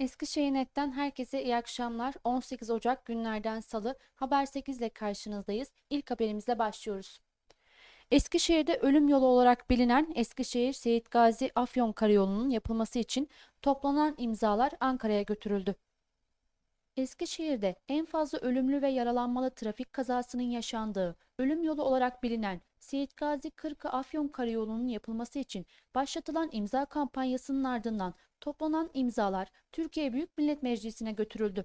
Eskişehir Net'ten herkese iyi akşamlar. 18 Ocak günlerden Salı Haber 8 ile karşınızdayız. İlk haberimizle başlıyoruz. Eskişehir'de ölüm yolu olarak bilinen Eskişehir Seyit Gazi Afyon Karayolu'nun yapılması için toplanan imzalar Ankara'ya götürüldü. Eskişehir'de en fazla ölümlü ve yaralanmalı trafik kazasının yaşandığı ölüm yolu olarak bilinen Seyit Gazi Kırkı Afyon Karayolu'nun yapılması için başlatılan imza kampanyasının ardından toplanan imzalar Türkiye Büyük Millet Meclisi'ne götürüldü.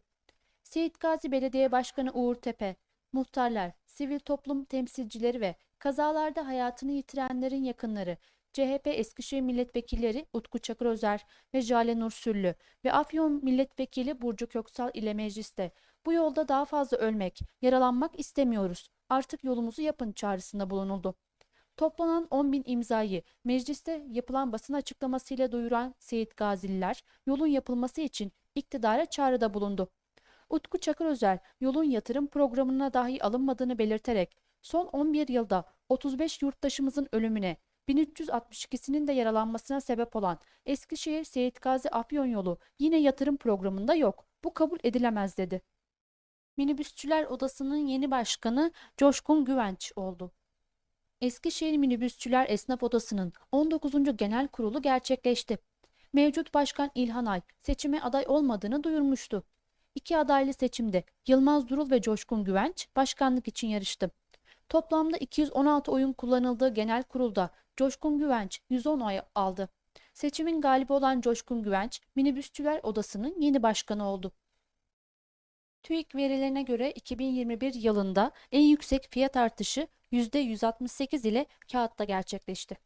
Seyit Gazi Belediye Başkanı Uğur Tepe, muhtarlar, sivil toplum temsilcileri ve kazalarda hayatını yitirenlerin yakınları, CHP Eskişehir Milletvekilleri Utku Çakırözer ve Jale Nur Süllü ve Afyon Milletvekili Burcu Köksal ile mecliste bu yolda daha fazla ölmek, yaralanmak istemiyoruz. Artık yolumuzu yapın çağrısında bulunuldu. Toplanan 10 bin imzayı mecliste yapılan basın açıklamasıyla duyuran Seyit Gazililer yolun yapılması için iktidara çağrıda bulundu. Utku Çakırözer yolun yatırım programına dahi alınmadığını belirterek son 11 yılda 35 yurttaşımızın ölümüne 1362'sinin de yaralanmasına sebep olan Eskişehir Seyit Gazi Afyon yolu yine yatırım programında yok. Bu kabul edilemez dedi. Minibüsçüler Odası'nın yeni başkanı Coşkun Güvenç oldu. Eskişehir Minibüsçüler Esnaf Odası'nın 19. Genel Kurulu gerçekleşti. Mevcut Başkan İlhan Ay seçime aday olmadığını duyurmuştu. İki adaylı seçimde Yılmaz Durul ve Coşkun Güvenç başkanlık için yarıştı. Toplamda 216 oyun kullanıldığı genel kurulda Coşkun Güvenç 110 oy aldı. Seçimin galibi olan Coşkun Güvenç, Minibüsçüler Odası'nın yeni başkanı oldu. TÜİK verilerine göre 2021 yılında en yüksek fiyat artışı %168 ile kağıtta gerçekleşti.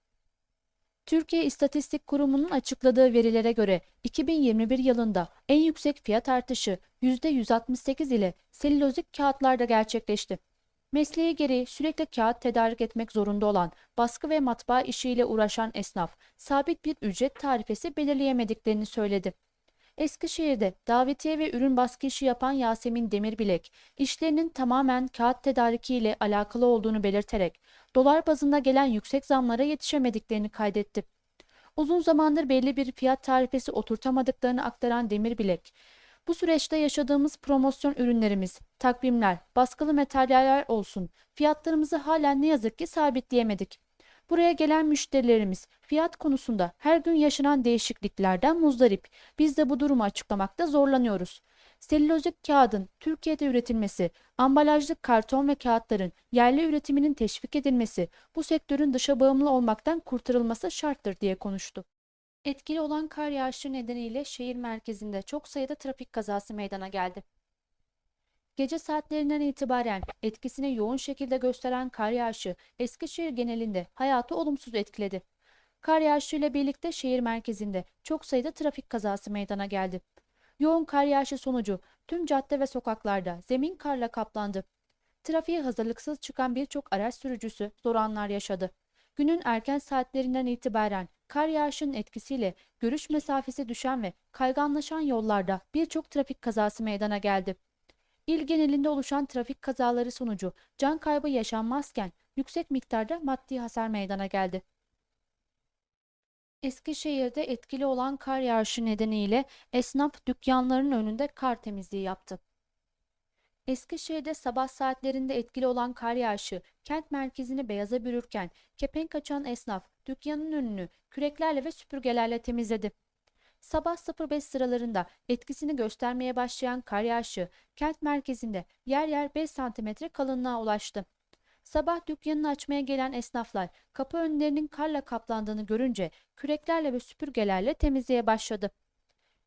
Türkiye İstatistik Kurumu'nun açıkladığı verilere göre 2021 yılında en yüksek fiyat artışı %168 ile selülozik kağıtlarda gerçekleşti. Mesleği gereği sürekli kağıt tedarik etmek zorunda olan baskı ve matbaa işiyle uğraşan esnaf sabit bir ücret tarifesi belirleyemediklerini söyledi. Eskişehir'de davetiye ve ürün baskı işi yapan Yasemin Demirbilek, işlerinin tamamen kağıt tedariki ile alakalı olduğunu belirterek, dolar bazında gelen yüksek zamlara yetişemediklerini kaydetti. Uzun zamandır belli bir fiyat tarifesi oturtamadıklarını aktaran Demirbilek, bu süreçte yaşadığımız promosyon ürünlerimiz, takvimler, baskılı materyaller olsun, fiyatlarımızı halen ne yazık ki sabitleyemedik. Buraya gelen müşterilerimiz fiyat konusunda her gün yaşanan değişikliklerden muzdarip. Biz de bu durumu açıklamakta zorlanıyoruz. Selülozik kağıdın Türkiye'de üretilmesi, ambalajlı karton ve kağıtların yerli üretiminin teşvik edilmesi, bu sektörün dışa bağımlı olmaktan kurtarılması şarttır diye konuştu. Etkili olan kar yağışı nedeniyle şehir merkezinde çok sayıda trafik kazası meydana geldi. Gece saatlerinden itibaren etkisini yoğun şekilde gösteren kar yağışı Eskişehir genelinde hayatı olumsuz etkiledi. Kar yağışıyla birlikte şehir merkezinde çok sayıda trafik kazası meydana geldi. Yoğun kar yağışı sonucu tüm cadde ve sokaklarda zemin karla kaplandı. Trafiğe hazırlıksız çıkan birçok araç sürücüsü zor anlar yaşadı. Günün erken saatlerinden itibaren kar yağışının etkisiyle görüş mesafesi düşen ve kayganlaşan yollarda birçok trafik kazası meydana geldi. İl genelinde oluşan trafik kazaları sonucu can kaybı yaşanmazken yüksek miktarda maddi hasar meydana geldi. Eskişehir'de etkili olan kar yağışı nedeniyle esnaf dükkanlarının önünde kar temizliği yaptı. Eskişehir'de sabah saatlerinde etkili olan kar yağışı kent merkezini beyaza bürürken kepenk açan esnaf dükkanın önünü küreklerle ve süpürgelerle temizledi. Sabah 05 sıralarında etkisini göstermeye başlayan kar yağışı kent merkezinde yer yer 5 santimetre kalınlığa ulaştı. Sabah dükkanını açmaya gelen esnaflar kapı önlerinin karla kaplandığını görünce küreklerle ve süpürgelerle temizliğe başladı.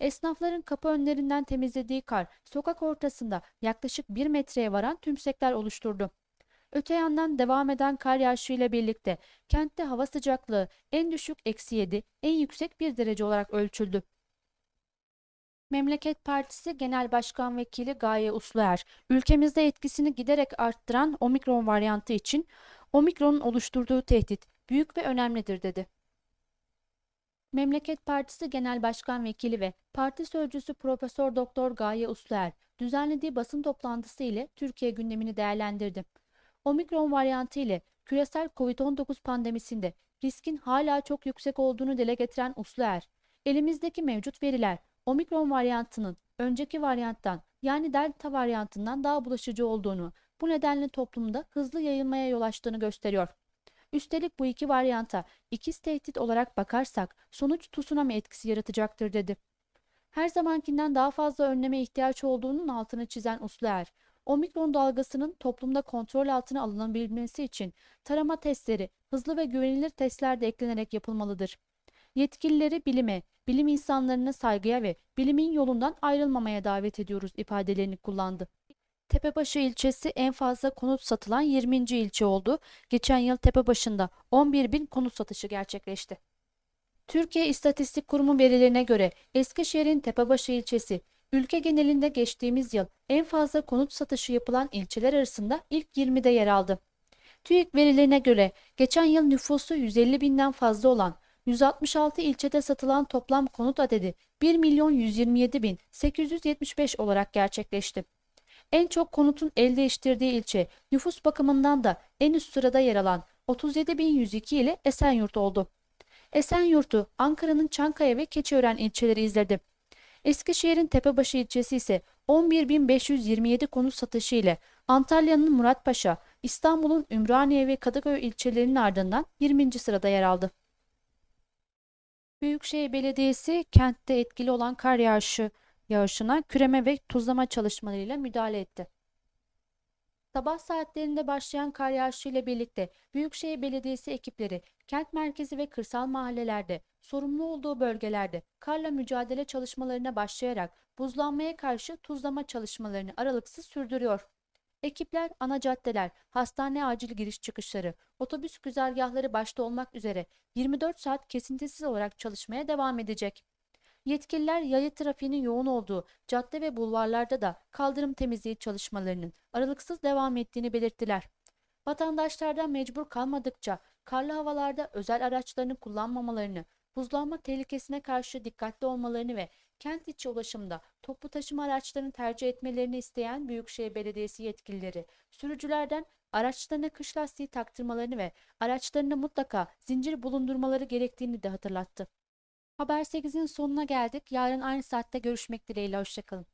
Esnafların kapı önlerinden temizlediği kar sokak ortasında yaklaşık 1 metreye varan tümsekler oluşturdu. Öte yandan devam eden kar yağışıyla birlikte kentte hava sıcaklığı en düşük eksi 7, en yüksek 1 derece olarak ölçüldü. Memleket Partisi Genel Başkan Vekili Gaye Usluer, ülkemizde etkisini giderek arttıran omikron varyantı için omikronun oluşturduğu tehdit büyük ve önemlidir dedi. Memleket Partisi Genel Başkan Vekili ve Parti Sözcüsü Profesör Doktor Gaye Usluer düzenlediği basın toplantısı ile Türkiye gündemini değerlendirdi. Omikron varyantı ile küresel COVID-19 pandemisinde riskin hala çok yüksek olduğunu dile getiren Usluer, elimizdeki mevcut veriler omikron varyantının önceki varyanttan yani delta varyantından daha bulaşıcı olduğunu, bu nedenle toplumda hızlı yayılmaya yol açtığını gösteriyor. Üstelik bu iki varyanta ikiz tehdit olarak bakarsak sonuç tsunami etkisi yaratacaktır dedi. Her zamankinden daha fazla önleme ihtiyaç olduğunun altını çizen Usluer, omikron dalgasının toplumda kontrol altına alınabilmesi için tarama testleri hızlı ve güvenilir testler de eklenerek yapılmalıdır. Yetkilileri bilime, bilim insanlarına saygıya ve bilimin yolundan ayrılmamaya davet ediyoruz ifadelerini kullandı. Tepebaşı ilçesi en fazla konut satılan 20. ilçe oldu. Geçen yıl Tepebaşı'nda 11 bin konut satışı gerçekleşti. Türkiye İstatistik Kurumu verilerine göre Eskişehir'in Tepebaşı ilçesi ülke genelinde geçtiğimiz yıl en fazla konut satışı yapılan ilçeler arasında ilk 20'de yer aldı. TÜİK verilerine göre geçen yıl nüfusu 150 binden fazla olan 166 ilçede satılan toplam konut adedi 1 milyon 127 bin 875 olarak gerçekleşti. En çok konutun el değiştirdiği ilçe nüfus bakımından da en üst sırada yer alan 37.102 ile Esenyurt oldu. Esenyurt'u Ankara'nın Çankaya ve Keçiören ilçeleri izledi. Eskişehir'in Tepebaşı ilçesi ise 11.527 konut satışı ile Antalya'nın Muratpaşa, İstanbul'un Ümraniye ve Kadıköy ilçelerinin ardından 20. sırada yer aldı. Büyükşehir Belediyesi kentte etkili olan kar yağışı yağışına küreme ve tuzlama çalışmalarıyla müdahale etti. Sabah saatlerinde başlayan kar yağışı ile birlikte Büyükşehir Belediyesi ekipleri kent merkezi ve kırsal mahallelerde sorumlu olduğu bölgelerde karla mücadele çalışmalarına başlayarak buzlanmaya karşı tuzlama çalışmalarını aralıksız sürdürüyor. Ekipler ana caddeler, hastane acil giriş çıkışları, otobüs güzergahları başta olmak üzere 24 saat kesintisiz olarak çalışmaya devam edecek. Yetkililer yaya trafiğinin yoğun olduğu cadde ve bulvarlarda da kaldırım temizliği çalışmalarının aralıksız devam ettiğini belirttiler. Vatandaşlardan mecbur kalmadıkça karlı havalarda özel araçlarını kullanmamalarını, buzlanma tehlikesine karşı dikkatli olmalarını ve kent içi ulaşımda toplu taşıma araçlarını tercih etmelerini isteyen Büyükşehir Belediyesi yetkilileri, sürücülerden araçlarına kış lastiği taktırmalarını ve araçlarında mutlaka zincir bulundurmaları gerektiğini de hatırlattı. Haber 8'in sonuna geldik. Yarın aynı saatte görüşmek dileğiyle. Hoşçakalın.